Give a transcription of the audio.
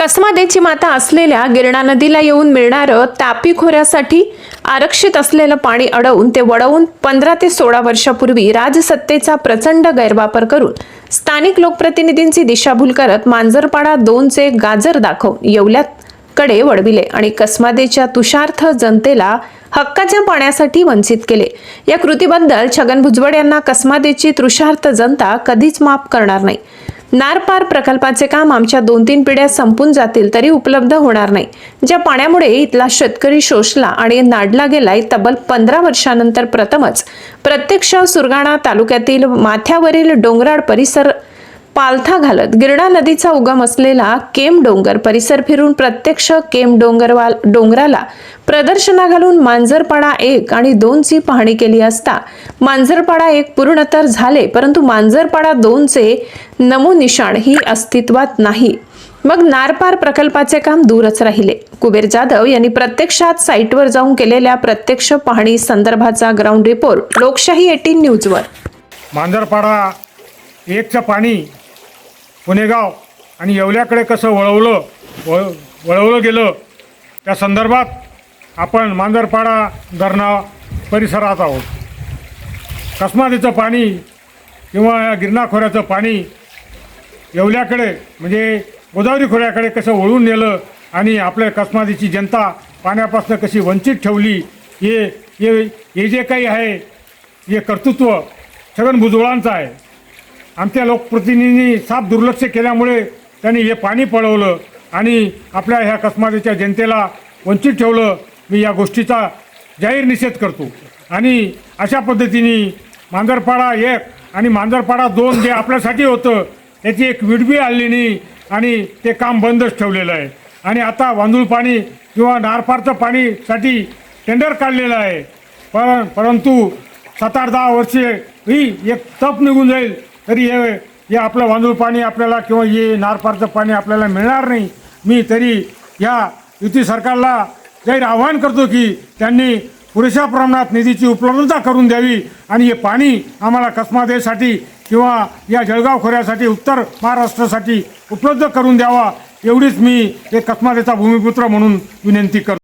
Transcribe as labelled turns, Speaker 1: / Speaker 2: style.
Speaker 1: कसमादेची माता असलेल्या गिरणा नदीला येऊन मिळणारं तापी खोऱ्यासाठी आरक्षित असलेलं पाणी अडवून ते वडवून पंधरा ते सोळा वर्षापूर्वी राजसत्तेचा प्रचंड गैरवापर करून स्थानिक लोकप्रतिनिधींची दिशाभूल करत मांजरपाडा दोनचे गाजर दाखवून येवल्याकडे वळविले आणि कसमादेच्या तुषार्थ जनतेला हक्काच्या पाण्यासाठी वंचित केले. या कृतीबद्दल छगन भुजबळ यांना कसमादेची तुषार्थ जनता कधीच माफ करणार नाही. नारपार प्रकल्पाचे काम आमच्या दोन तीन पिढ्या संपून जातील तरी उपलब्ध होणार नाही. ज्या पाण्यामुळे इथला शेतकरी शोषला आणि नाडला गेलाय तब्बल पंधरा वर्षानंतर प्रथमच प्रत्यक्ष सुरगाणा तालुक्यातील माथ्यावरील डोंगराळ परिसर पालथा घालत गिरणा नदीचा उगम असलेला केम डोंगर परिसर फिरून प्रत्यक्ष केम डोंगरवाल डोंगराला प्रदर्शना घालून मांजरपाडा एक आणि दोनची पाहणी केली असता मांजरपाडा एक पूर्ण तर झाले परंतु मांजरपाडा दोनचे नमोनिशाण ही अस्तित्वात नाही. मग नारपार प्रकल्पाचे काम दूरच राहिले. कुबेर जाधव यांनी प्रत्यक्षात साईटवर जाऊन केलेल्या प्रत्यक्ष पाहणी संदर्भाचा ग्राउंड रिपोर्ट लोकशाही एटीन न्यूजवर
Speaker 2: मांजरपाडा एकचं पाणी पुणेगाव आणि येवल्याकडे कसं वळवलं वळ वळवलं गेलं त्या संदर्भात आपण मांजरपाडा धरणा परिसरात आहोत. कसमादीचं पाणी किंवा या गिरणा खोऱ्याचं पाणी येवल्याकडे म्हणजे गोदावरी खोऱ्याकडे कसं वळून नेलं आणि आपल्या कसमादीची जनता पाण्यापासून कशी वंचित ठेवली हे हे हे जे काही आहे हे कर्तृत्व छगन भुजबळांचं आहे. आमच्या लोकप्रतिनिधींनी साफ दुर्लक्ष केल्यामुळे त्यांनी हे पाणी पळवलं आणि आपल्या ह्या कसमादीच्या जनतेला वंचित ठेवलं. मी या गोष्टीचा जाहीर निषेध करतो. आणि अशा पद्धतीने मांजरपाडा एक आणि मांजरपाडा दोन जे आपल्यासाठी होतं त्याची एक विडबी आली नाही आणि ते काम बंदच ठेवलेलं आहे. आणि आता वांदूळ पाणी किंवा नारपारचं पाणीसाठी टेंडर काढलेलं आहे. पर परंतु सात आठ दहा वर्षे ही एक तप निघून जाईल. तरी हे हे आपलं वांदूळ पाणी आपल्याला किंवा हे नारपारचं पाणी आपल्याला मिळणार नाही. मी तरी या युती सरकारला जाहीर आवाहन करतो की त्यांनी पुरेशा प्रमाणात निधीची उपलब्धता करून द्यावी आणि हे पाणी आम्हाला कसमादेसाठी किंवा या जळगाव खोऱ्यासाठी उत्तर महाराष्ट्रासाठी उपलब्ध करून द्यावा एवढीच मी एक कसमादेचा भूमिपुत्र म्हणून विनंती करतो.